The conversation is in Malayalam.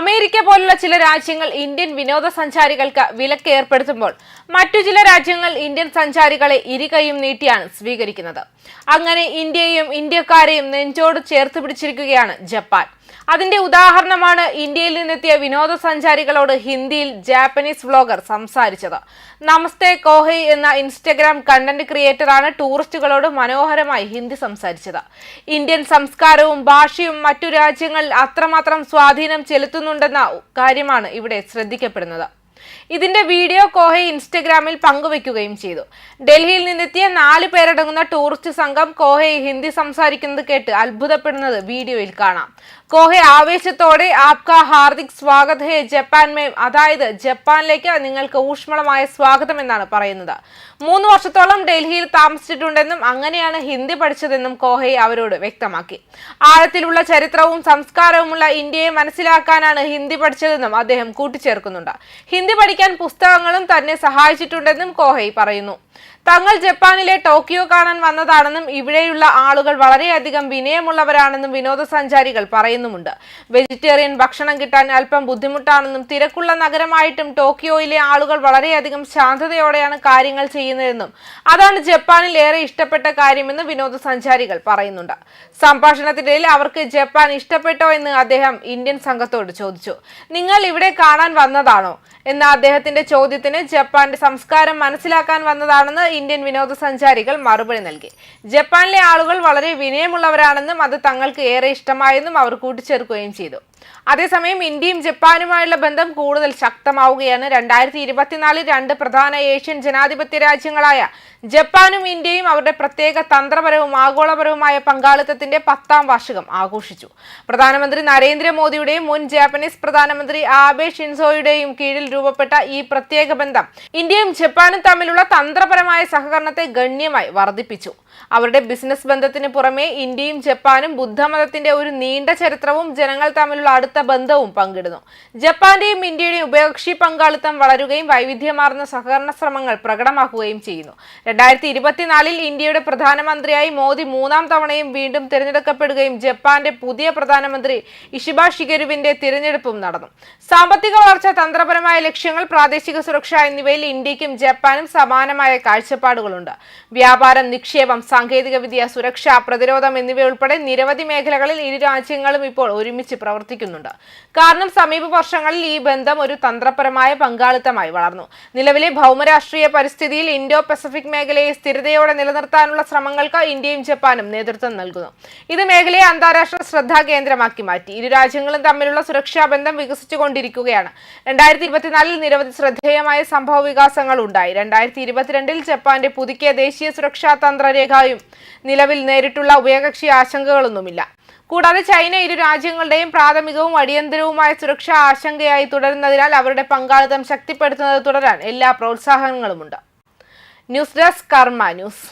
അമേരിക്ക പോലുള്ള ചില രാജ്യങ്ങൾ ഇന്ത്യൻ വിനോദസഞ്ചാരികൾക്ക് വിലക്ക് ഏർപ്പെടുത്തുമ്പോൾ മറ്റു ചില രാജ്യങ്ങൾ ഇന്ത്യൻ സഞ്ചാരികളെ ഇരുകൈയും നീട്ടിയാണ് സ്വീകരിക്കുന്നത്. അങ്ങനെ ഇന്ത്യയെയും ഇന്ത്യക്കാരെയും നെഞ്ചോട് ചേർത്ത് പിടിച്ചിരിക്കുകയാണ് ജപ്പാൻ. അതിന്റെ ഉദാഹരണമാണ് ഇന്ത്യയിൽ നിന്നെത്തിയ വിനോദസഞ്ചാരികളോട് ഹിന്ദിയിൽ ജാപ്പനീസ് വ്ലോഗർ സംസാരിച്ചത്. നമസ്തേ കോഹൈ എന്ന ഇൻസ്റ്റഗ്രാം കണ്ടന്റ് ക്രിയേറ്ററാണ് ടൂറിസ്റ്റുകളോട് മനോഹരമായി ഹിന്ദി സംസാരിച്ചത്. ഇന്ത്യൻ സംസ്കാരവും ഭാഷയും മറ്റു രാജ്യങ്ങളിൽ അത്രമാത്രം സ്വാധീനം ചെലുത്തുന്നുണ്ടെന്ന കാര്യമാണ് ഇവിടെ ശ്രദ്ധിക്കപ്പെടുന്നത്. ഇതിന്റെ വീഡിയോ കോഹെ ഇൻസ്റ്റഗ്രാമിൽ പങ്കുവെക്കുകയും ചെയ്തു. ഡൽഹിയിൽ നിന്നെത്തിയ നാല് പേരടങ്ങുന്ന ടൂറിസ്റ്റ് സംഘം കോഹെ ഹിന്ദി സംസാരിക്കുന്നത് കേട്ട് അത്ഭുതപ്പെടുന്നത് വീഡിയോയിൽ കാണാം. കോഹെ ആവേശത്തോടെ ആപ്ക ഹാർദിക് സ്വാഗത്. ഹേ ജപ്പാൻ മേം അതായത് ജപ്പാനിലേക്ക് നിങ്ങൾക്ക് ഊഷ്മളമായ സ്വാഗതം എന്നാണ് പറയുന്നത്. മൂന്ന് വർഷത്തോളം ഡൽഹിയിൽ താമസിച്ചിട്ടുണ്ടെന്നും അങ്ങനെയാണ് ഹിന്ദി പഠിച്ചതെന്നും കോഹെ അവരോട് വ്യക്തമാക്കി. ആഴത്തിലുള്ള ചരിത്രവും സംസ്കാരവുമുള്ള ഇന്ത്യയെ മനസ്സിലാക്കാനാണ് ഹിന്ദി പഠിച്ചതെന്നും അദ്ദേഹം കൂട്ടിച്ചേർക്കുന്നുണ്ട്. ഹിന്ദി പഠിക്കാൻ പുസ്തകങ്ങളും തന്നെ സഹായിച്ചിട്ടുണ്ടെന്നും കോഹൈ പറയുന്നു. തങ്ങൾ ജപ്പാനിലെ ടോക്കിയോ കാണാൻ വന്നതാണെന്നും ഇവിടെയുള്ള ആളുകൾ വളരെയധികം വിനയമുള്ളവരാണെന്നും വിനോദസഞ്ചാരികൾ പറയുന്നുമുണ്ട്. വെജിറ്റേറിയൻ ഭക്ഷണം കിട്ടാൻ അല്പം ബുദ്ധിമുട്ടാണെന്നും തിരക്കുള്ള നഗരമായിട്ടും ടോക്കിയോയിലെ ആളുകൾ വളരെയധികം ശാന്തതയോടെയാണ് കാര്യങ്ങൾ ചെയ്യുന്നതെന്നും അതാണ് ജപ്പാനിൽ ഏറെ ഇഷ്ടപ്പെട്ട കാര്യമെന്നും വിനോദസഞ്ചാരികൾ പറയുന്നുണ്ട്. സംഭാഷണത്തിനിടയിൽ അവർക്ക് ജപ്പാൻ ഇഷ്ടപ്പെട്ടോ എന്ന് അദ്ദേഹം ഇന്ത്യൻ സംഘത്തോട് ചോദിച്ചു. നിങ്ങൾ ഇവിടെ കാണാൻ വന്നതാണോ? എന്ന അദ്ദേഹത്തിന്റെ ചോദ്യത്തിന് ജപ്പാന്റെ സംസ്കാരം മനസ്സിലാക്കാൻ വന്നതാണെന്ന് ഇന്ത്യൻ വിനോദസഞ്ചാരികൾ മറുപടി നൽകി. ജപ്പാനിലെ ആളുകൾ വളരെ വിനയമുള്ളവരാണെന്നും അത് തങ്ങൾക്ക് ഏറെ ഇഷ്ടമായെന്നും അവർ കൂട്ടിച്ചേർക്കുകയും ചെയ്തു. അതേസമയം ഇന്ത്യയും ജപ്പാനുമായുള്ള ബന്ധം കൂടുതൽ ശക്തമാവുകയാണ്. രണ്ടായിരത്തി ഇരുപത്തിനാലിൽ രണ്ട് പ്രധാന ഏഷ്യൻ ജനാധിപത്യ രാജ്യങ്ങളായ ജപ്പാനും ഇന്ത്യയും അവരുടെ പ്രത്യേക തന്ത്രപരവും ആഗോളപരവുമായ പങ്കാളിത്തത്തിന്റെ പത്താം വാർഷികം ആഘോഷിച്ചു. പ്രധാനമന്ത്രി നരേന്ദ്രമോദിയുടെയും മുൻ ജാപ്പനീസ് പ്രധാനമന്ത്രി ആബെ ഷിൻസോയുടെയും കീഴിൽ രൂപപ്പെട്ട ഈ പ്രത്യേക ബന്ധം ഇന്ത്യയും ജപ്പാനും തമ്മിലുള്ള തന്ത്രപരമായ സഹകരണത്തെ ഗണ്യമായി വർദ്ധിപ്പിച്ചു. അവരുടെ ബിസിനസ് ബന്ധത്തിന് പുറമെ ഇന്ത്യയും ജപ്പാനും ബുദ്ധമതത്തിന്റെ ഒരു നീണ്ട ചരിത്രവും ജനങ്ങൾ തമ്മിലുള്ള അടുത്ത ബന്ധവും പങ്കിടുന്നു. ജപ്പാന്റെയും ഇന്ത്യയുടെയും ഉഭയകക്ഷി പങ്കാളിത്തം വളരുകയും വൈവിധ്യമാർന്ന സഹകരണ ശ്രമങ്ങൾ പ്രകടമാക്കുകയും ചെയ്യുന്നു. രണ്ടായിരത്തി ഇരുപത്തിനാലിൽ ഇന്ത്യയുടെ പ്രധാനമന്ത്രിയായി മോദി മൂന്നാം തവണയും വീണ്ടും തിരഞ്ഞെടുക്കപ്പെടുകയും ജപ്പാന്റെ പുതിയ പ്രധാനമന്ത്രി ഇഷിബാ ഷിഗരുവിന്റെ തിരഞ്ഞെടുപ്പും നടന്നു. സാമ്പത്തിക വളർച്ച തന്ത്രപരമായ ലക്ഷ്യങ്ങൾ പ്രാദേശിക സുരക്ഷ എന്നിവയിൽ ഇന്ത്യക്കും ജപ്പാനും സമാനമായ കാഴ്ചപ്പാടുകളുണ്ട്. വ്യാപാരം നിക്ഷേപം സാങ്കേതികവിദ്യ സുരക്ഷ പ്രതിരോധം എന്നിവയുൾപ്പെടെ നിരവധി മേഖലകളിൽ ഇരു രാജ്യങ്ങളും ഇപ്പോൾ ഒരുമിച്ച് പ്രവർത്തിക്കുന്നുണ്ട് കാരണം സമീപ വർഷങ്ങളിൽ ഈ ബന്ധം ഒരു തന്ത്രപരമായ പങ്കാളിത്തമായി വളർന്നു. നിലവിലെ ഭൗമരാഷ്ട്രീയ പരിസ്ഥിതിയിൽ ഇൻഡോ പസഫിക് മേഖലയെ സ്ഥിരതയോടെ നിലനിർത്താനുള്ള ശ്രമങ്ങൾക്ക് ഇന്ത്യയും ജപ്പാനും നേതൃത്വം നൽകുന്നു. ഇത് മേഖലയെ അന്താരാഷ്ട്ര ശ്രദ്ധാ കേന്ദ്രമാക്കി മാറ്റി. ഇരു രാജ്യങ്ങളും തമ്മിലുള്ള സുരക്ഷാ ബന്ധം വികസിച്ചുകൊണ്ടിരിക്കുകയാണ്. രണ്ടായിരത്തി ഇരുപത്തിനാലിൽ നിരവധി ശ്രദ്ധേയമായ സംഭവ വികാസങ്ങൾ ഉണ്ടായി. രണ്ടായിരത്തി ഇരുപത്തിരണ്ടിൽ ജപ്പാന്റെ പുതുക്കിയ ദേശീയ സുരക്ഷാ തന്ത്രരേഖയും നിലവിൽ നേരിട്ടുള്ള ഉഭയകക്ഷി ആശങ്കകളൊന്നുമില്ല. കൂടാതെ ചൈന ഇരു രാജ്യങ്ങളുടെയും പ്രാഥമികവും അടിയന്തരവുമായ സുരക്ഷാ ആശങ്കയായി തുടരുന്നതിനാൽ അവരുടെ പങ്കാളിത്തം ശക്തിപ്പെടുത്തുന്നത് തുടരാൻ എല്ലാ പ്രോത്സാഹനങ്ങളുമുണ്ട്. News desk Karma news.